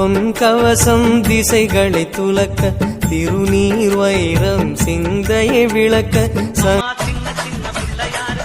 பொன் கவசம் திசைகளை துலக்க திருநீர் வைரம் சிந்தையை விளக்க சின்ன சின்ன பிள்ளையாரு